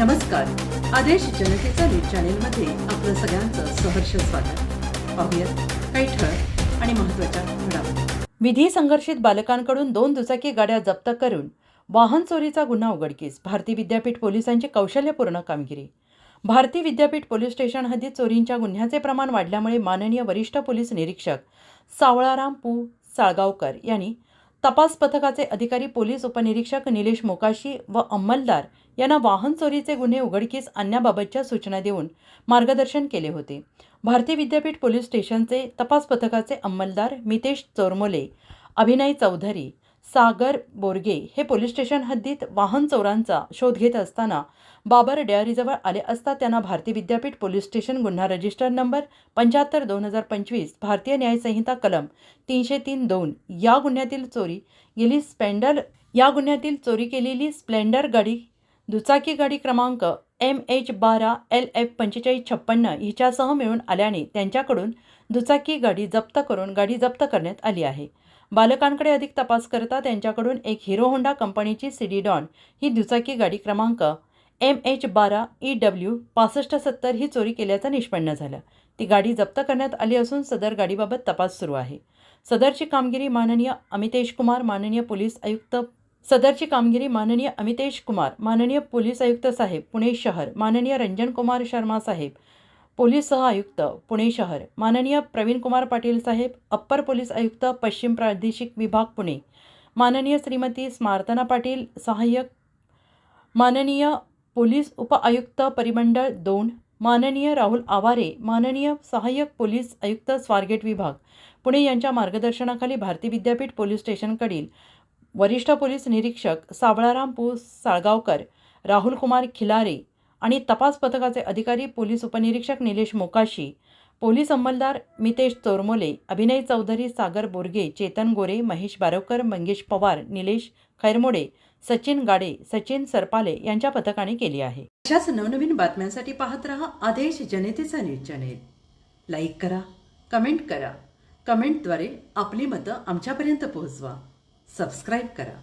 नमस्कार. आदेश जनतेचा न्यूज चॅनेलमध्ये आपलं सगळ्यांचं सहर्ष स्वागत. पाहूयात काही ठळक आणि महत्त्वाच्या घडामोडी. विधी संघर्षित बालकांकडून दोन दुचाकी गाड्या जप्त करून वाहन चोरीचा गुन्हा उघडकीस भारती विद्यापीठ पोलिसांची कौशल्यपूर्ण कामगिरी. भारती विद्यापीठ पोलीस स्टेशन हद्दीत चोरींच्या गुन्ह्याचे प्रमाण वाढल्यामुळे माननीय वरिष्ठ पोलीस निरीक्षक सावळाराम पू. साळगावकर यांनी तपास पथकाचे अधिकारी पोलीस उपनिरीक्षक निलेश मोकाशी व अंमलदार यांना वाहन चोरीचे गुन्हे उघडकीस आणण्याबाबतच्या सूचना देऊन मार्गदर्शन केले होते. भारतीय विद्यापीठ पोलीस स्टेशनचे तपास पथकाचे अंमलदार मितेश चोरमोले अभिनय चौधरी सागर बोरगे हे पोलीस स्टेशन हद्दीत वाहन चोरांचा शोध घेत असताना बाबर डेअरीजवळ आले असता त्यांना भारती विद्यापीठ पोलीस स्टेशन गुन्हा रजिस्टर नंबर पंच्याहत्तर दोन हजार पंचवीस भारतीय न्यायसंहिता कलम तीनशे तीन दोन या गुन्ह्यातील चोरी गेली. स्पेंडर या गुन्ह्यातील चोरी केलेली स्प्लेंडर गाडी दुचाकी गाडी क्रमांक एम एच बारा एल एफ पंचेचाळीस छप्पन्न हिच्यासह मिळून आल्याने त्यांच्याकडून दुचाकी गाडी जप्त करून गाडी जप्त करण्यात आली आहे. बालकांकडे अधिक तपास करता त्यांच्याकडून एक हिरो होंडा कंपनीची सिडी डॉन ही दुचाकी गाडी क्रमांक एम एच बारा ई डब्ल्यू पासष्ट सत्तर ही चोरी केल्याचं निष्पन्न झालं. ती गाडी जप्त करण्यात आली असून सदर गाडीबाबत तपास सुरू आहे. सदरची कामगिरी माननीय अमितेश कुमार माननीय पोलीस आयुक्त सदरची कामगिरी माननीय अमितेश कुमार माननीय पोलीस आयुक्त साहेब पुणे शहर माननीय रंजन कुमार शर्मा साहेब पोलीस सह आयुक्त पुणे शहर. माननीय प्रवीण कुमार पाटील साहेब अप्पर पोलीस आयुक्त पश्चिम प्रादेशिक विभाग पुणे. माननीय श्रीमती स्मार्तना पाटील सहाय्यक. माननीय पोलीस उप आयुक्त परिमंडळ दोन. माननीय राहुल आवारे माननीय सहाय्यक पोलीस आयुक्त स्वारगेट विभाग. पुणे यांच्या मार्गदर्शनाखाली भारती विद्यापीठ पोलीस स्टेशनकडील वरिष्ठ पोलीस निरीक्षक सावळाराम पू. साळगावकर राहुल कुमार खिलारे आणि तपास पथकाचे अधिकारी पोलीस उपनिरीक्षक निलेश मोकाशी पोलीस अंमलदार मितेश चोरमोले अभिनय चौधरी सागर बोरगे चेतन गोरे महेश बारवकर मंगेश पवार निलेश खैरमोडे सचिन गाडे सचिन सरपाले यांच्या पथकाने केली आहे. अशाच नवनवीन बातम्यांसाठी पाहत रहा आदेश जनतेचा न्यूज चॅनेल. लाईक करा कमेंट करा. कमेंटद्वारे आपली मतं आमच्यापर्यंत पोहोचवा. सबस्क्राईब करा.